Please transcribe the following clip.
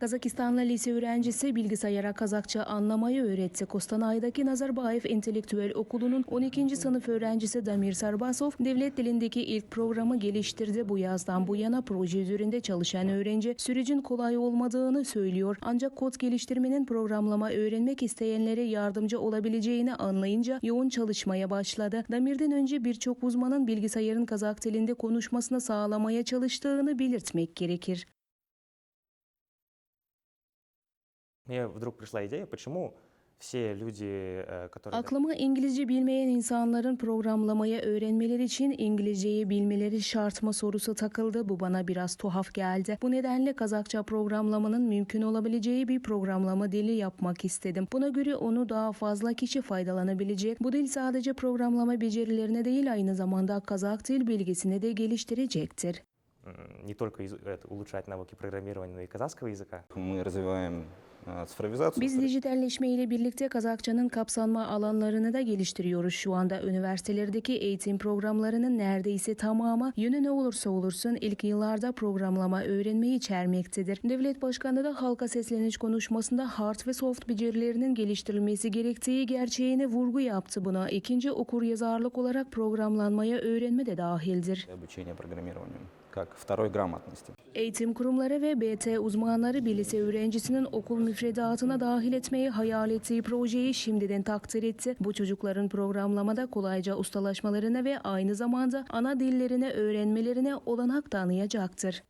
Kazakistanlı lise öğrencisi bilgisayara Kazakça anlamayı öğretti. Kostanay'daki Nazarbayev Entelektüel Okulu'nun 12. sınıf öğrencisi Damir Sarbasov devlet dilindeki ilk programı geliştirdi. Bu yazdan bu yana proje üzerinde çalışan öğrenci sürecin kolay olmadığını söylüyor. Ancak kod geliştirmenin programlama öğrenmek isteyenlere yardımcı olabileceğini anlayınca yoğun çalışmaya başladı. Damir'den önce birçok uzmanın bilgisayarın Kazak dilinde konuşmasını sağlamaya çalıştığını belirtmek gerekir. Мне вдруг пришла идея, почему все люди, э, которые... Aklıma İngilizce bilmeyen insanların programlamayı öğrenmeleri için İngilizceyi bilmeleri şart mı sorusu takıldı. Bu bana biraz tuhaf geldi. Bu nedenle Kazakça programlamanın mümkün olabileceği bir programlama dili yapmak istedim. Buna göre onu daha fazla kişi faydalanabilecek. Bu dil sadece programlama becerilerine değil aynı zamanda Kazak dil bilgisini de geliştirecektir. м, не только из- это, улучшать навыки программирования, но и казахского языка. Мы развиваем а, цифровизацию. Biz dijitalleşme ile birlikte Kazakçanın kapsanma alanlarını da geliştiriyoruz. Şu anda üniversitelerdeki eğitim programlarının neredeyse tamamı yönü ne olursa olursun ilk yıllarda programlama öğrenmeyi içermektedir. Devlet Başkanı da halka sesleniş konuşmasında hard ve soft becerilerinin geliştirilmesi gerektiği gerçeğine vurgu yaptı. Buna ikinci okur yazarlık olarak programlanmaya öğrenme de dahildir. обучение программированию, как второй грамотности. Eğitim kurumları ve BT uzmanları bir lise öğrencisinin okul müfredatına dahil etmeyi hayal ettiği projeyi şimdiden takdir etti. Bu çocukların programlamada kolayca ustalaşmalarına ve aynı zamanda ana dillerini öğrenmelerine olanak tanıyacaktır.